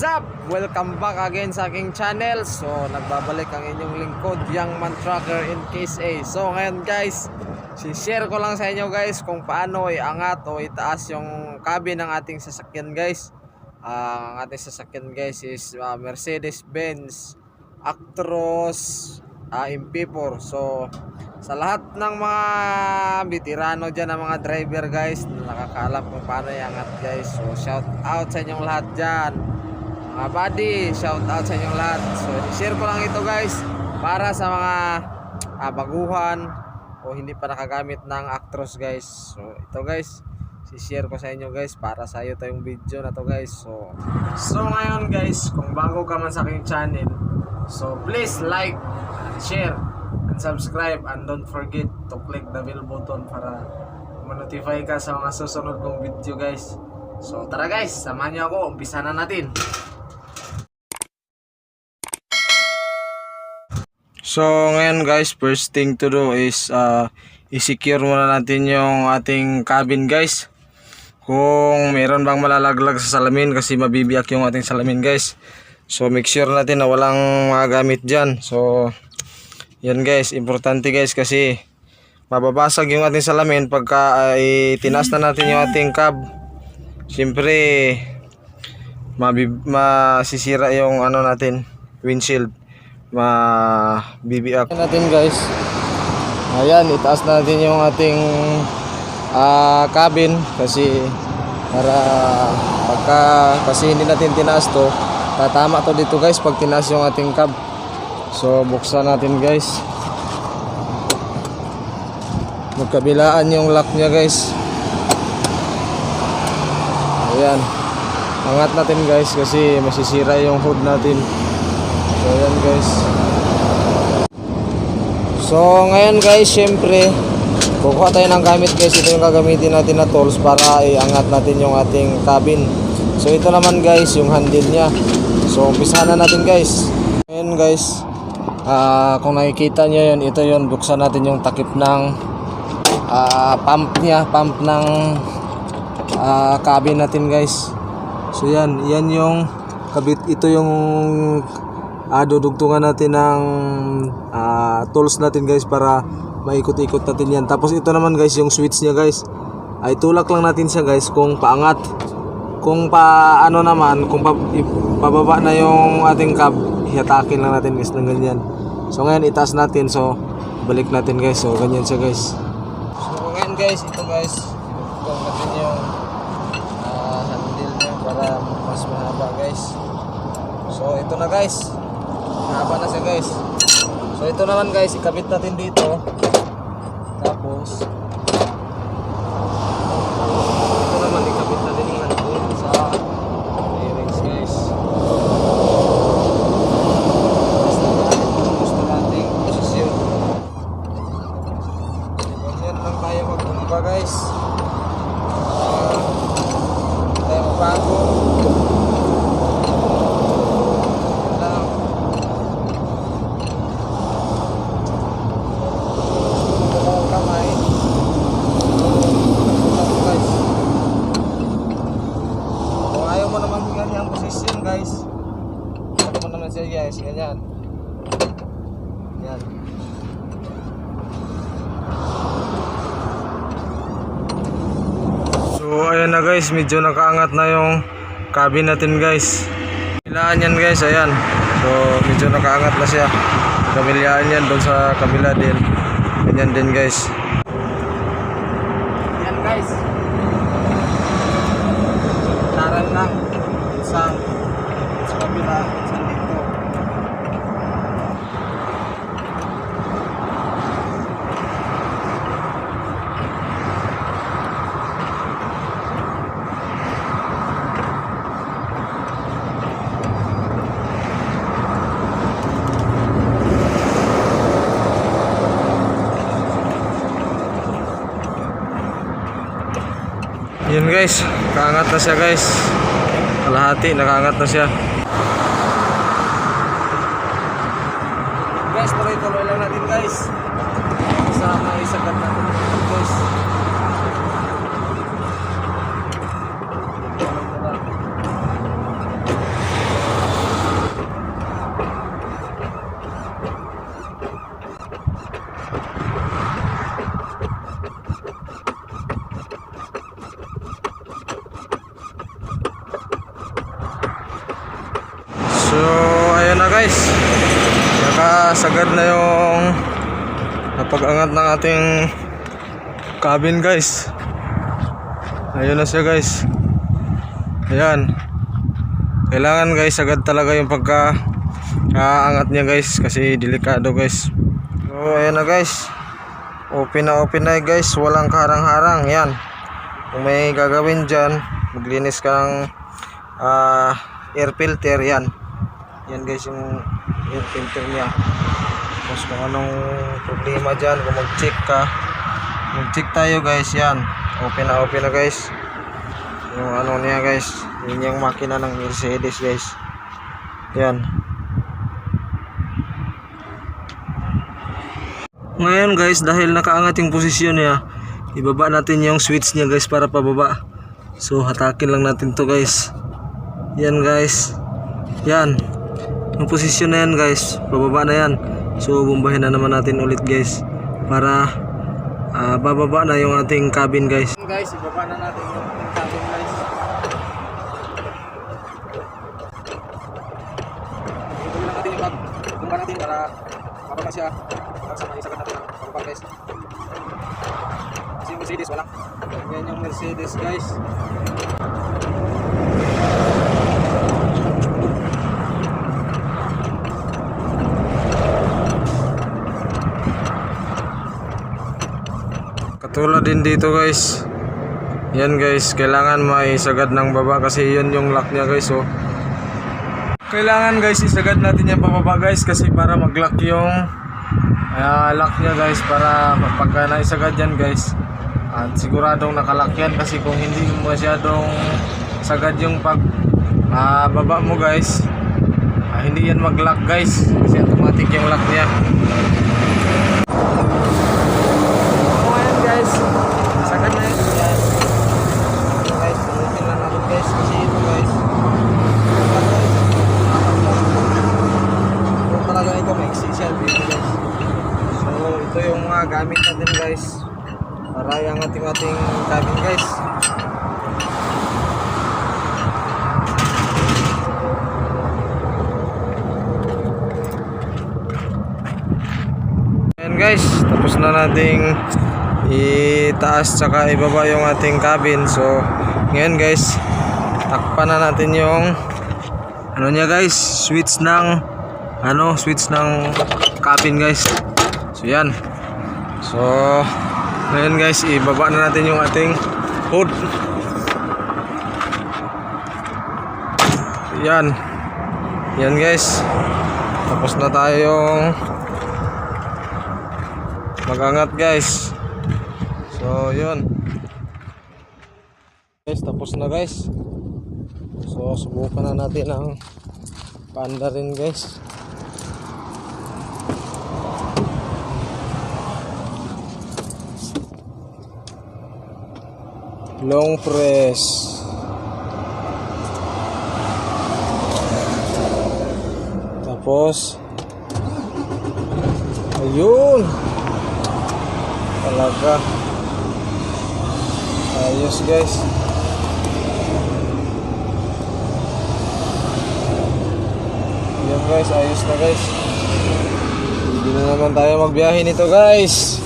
What's up? Welcome back again sa aking channel. So, nagbabalik ang inyong lingkod, Young Man Trucker in Case A. So, ngayon guys, share ko lang sa inyo guys kung paano iangat o itaas yung cabin ng ating sasakyan guys. Ah, ang ating sasakyan guys is ah, Mercedes-Benz Actros ah, MP4. So, sa lahat ng mga veterano dyan ng mga driver guys na nakakaalam kung paano iangat guys. So, shout out sa inyong lahat dyan. Mga buddy, shout out sa inyong lahat. So, share ko lang ito guys para sa mga ah, baguhan o hindi pa nakagamit ng Actros guys. So, ito guys, si-share ko sa inyo guys para sa iyo tayong video na to guys. So, so ngayon guys, kung bago ka man sa aking channel, so please like, share, and subscribe and don't forget to click the bell button para ma-notify ka sa mga susunod kong video guys. So tara guys, samahan niyo ako, umpisa na natin. So ngayon guys, first thing to do is uh, i-secure muna natin yung ating cabin guys. Kung meron bang malalaglag sa salamin kasi mabibiyak yung ating salamin guys. So make sure natin na walang magamit dyan. So yan guys, importante guys kasi mababasag yung ating salamin pagka ay tinaas na natin yung ating cab. Siyempre mabib masisira yung ano natin, windshield. Mabibiyak natin guys. Ayan, itaas na natin yung ating ah, cabin kasi para pagka kasi hindi natin tinaas to tatama to dito guys pag tinaas yung ating cab. So buksan natin guys. Magkabilaan yung lock nya guys. Ayan. Angat natin guys kasi masisira yung hood natin so ayan guys. So ngayon guys syempre kukuha tayo ng gamit guys. Ito yung gagamitin natin na tools para iangat natin yung ating cabin. So ito naman guys yung handle nya so umpisahan na natin guys. Ngayon guys ah, kung nakikita nyo yun ito yun buksan natin yung takip ng ah, pump nya pump ng ah, cabin natin guys. So yan yan yung kabit ito yung ah, dudugtungan natin ng ah, tools natin guys para maikot-ikot natin yan. Tapos ito naman guys yung switch nya guys. Ay tulak lang natin siya guys kung paangat. Kung pa ano naman kung pa, pababa na yung ating cab ihatakin lang natin guys ng ganyan. So ngayon itaas natin. So balik natin guys. So ganyan siya guys. So ngayon guys ito guys. Itong natin yung ah, handle niya para mas mahaba guys. So ito na guys mahaba na siya guys. So ito naman guys ikabit natin dito tapos ito naman ikabit natin yung handle sa bearings guys basta natin kung gusto nating posisyon ganyan lang tayo magbumba guys Ah, hindi tayo mabago Yan lang dalawang kamay Ito guys kung ayaw mo naman ganyan ang posisyon guys ayaw mo naman siya guys ganyan. Yan so ayan na guys. Medyo nakaangat na yung cabin natin guys. Kailangan yan guys. Ayan. So medyo nakaangat na siya. Kamilyaan yan doon sa kabila din. Ganyan din guys. Yan guys. Taran lang. Isang. Sa kabila isang dito Yun guys, kaangat na siya guys. Kalahati, nakaangat na siya. Guys, tuloy-tuloy lang natin guys. Sama isagat natin guys. Nakasagad na yung napag-angat ng ating cabin guys. Ayun na siya guys. Ayan. Kailangan guys agad talaga yung pagka aangat niya guys kasi delikado guys. So ayan na guys. Open na open na guys. Walang karang-harang. Yan. Kung may gagawin dyan, maglinis ka ng ah, air filter yan. Yan guys yung air filter niya. Tapos kung anong problema dyan, kung mag-check ka, mag-check tayo guys yan. Open na open na guys. Yung ano niya guys, yun yung makina ng Mercedes guys. Yan. Ngayon guys, dahil nakaangat yung posisyon niya, ibaba natin yung switch niya guys para pababa. So hatakin lang natin to guys. Yan guys. Yan. Yung posisyon na yan guys, bababa na yan. So bumbahin na naman natin ulit guys para ah, bababa na yung ating cabin guys. Guys, ibaba na natin yung ating cabin guys. Ituloy lang natin yung. Bumba natin para mababa siya. Para sa maisagat natin ang pababa guys. Kasi yung Mercedes wala. Yan yung Mercedes guys. Katulad din dito guys. Yan guys, kailangan maisagad ng baba kasi yun yung lock niya guys oh. Kailangan guys isagad natin yung pababa guys kasi para mag-lock yung ah, lock niya guys para pagka naisagad yan guys at siguradong nakalock yan kasi kung hindi masyadong sagad yung pag ah, baba mo guys ah, hindi yan mag-lock guys kasi automatic yung lock niya So ayan guys, sagad na ito guys. Ito guys, tumutin lang natin guys kasi ito guys. Ito talaga ito may siya dito guys. So ito yung mga gamit natin guys. Para yung ating ating cabin guys. Ayan guys, tapos na nating itaas tsaka ibaba yung ating cabin. So, ngayon guys, takpan na natin yung ano niya guys, switch ng ano, switch ng cabin guys. So, yan. So, ngayon guys, ibaba na natin yung ating hood. Yan. Yan guys. Tapos na tayong magangat guys so yun guys tapos na guys so subukan na natin ang panda rin guys long press. Tapos. Ayun. Talaga. Ayos guys. Yan guys. Ayos na guys. Hindi na naman tayo magbiyahe nito guys